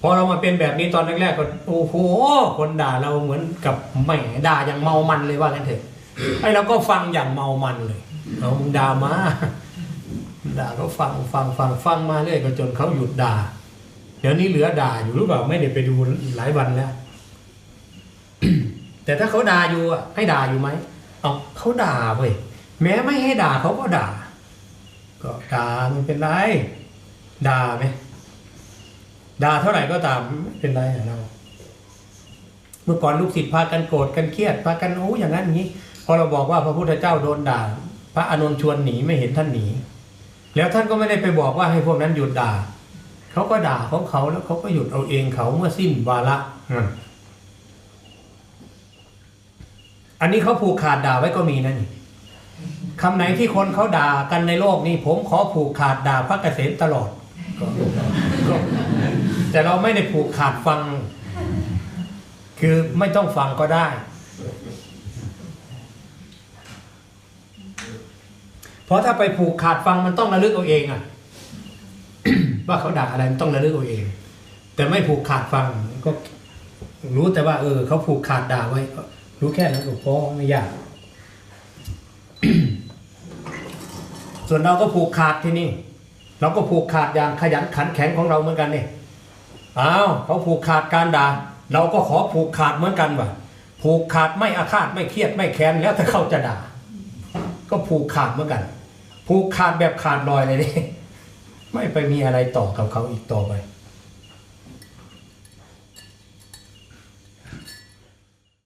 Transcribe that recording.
พอเรามาเป็นแบบนี้ตอนแรกๆก็โอ้โหคนด่าเราเหมือนกับแหม่ด่าอย่างเมามันเลยว่ากันเถอะไอ้เราก็ฟังอย่างเมามันเลยเอามึงด่ามาด่าก็ฟังฟังฟังฟังมาเรื่อยก็จนเขาหยุดด่า เดี๋ยวนี้เหลือด่าอยู่หรือเปล่าไม่ได้ไปดูหลายวันแล้ว แต่ถ้าเขาด่าอยู่อะให้ด่าอยู่ไหมเอาเขาด่าเว้ยแม้ไม่ให้ด่าเขาก็ด่า ก็ด่าไม่เป็นไร ด่าไหม ด่าเท่าไหร่ก็ตามไม่เป็นไรอะเรา เมื่อก่อนลูกศิษย์พากันโกรธกันเครียดพากันโอ้อย่างนั้นอย่างนี้พอเราบอกว่าพระพุทธเจ้าโดนด่า พระอานนท์ชวนหนีไม่เห็นท่านหนี แล้วท่านก็ไม่ได้ไปบอกว่าให้พวกนั้นหยุดด่าเขาก็ด่าของเขาแล้วเขาก็หยุดเอาเองเขาเมื่อสิ้นวาระอืมอันนี้เขาผูกขาดด่าไว้ก็มีนะนี่คำไหนที่คนเขาด่ากันในโลกนี้ ผมขอผูกขาดด่าพระเกษมตลอด ก็ก็ แต่เราไม่ได้ผูกขาดฟัง คือไม่ต้องฟังก็ได้ เพราะถ้าไปผูกขาดฟังมันต้องระลึกเอาเองอะว่าเขาด่าอะไรมันต้องระลึกเอาเอง แต่ไม่ผูกขาดฟังก็รู้แต่ว่า เออเขาผูกขาดด่าไว้ รู้แค่นั้นก็พอไม่ยากส่วนเราก็ผูกขาดที่นี่ เราก็ผูกขาดอย่างขยันขันแข็งของเราเหมือนกันเนี่ย อ้าวเขาผูกขาดการด่าเราก็ขอผูกขาดเหมือนกันว่ะผูกขาดไม่อาฆาตไม่เครียดไม่แค้นแล้วถ้าเขาจะด่า ก็ผูกขาดเหมือนกัน ผูกขาดแบบขาดลอยเลยนี่ไม่ไปมีอะไรต่อกับเขาอีกต่อไป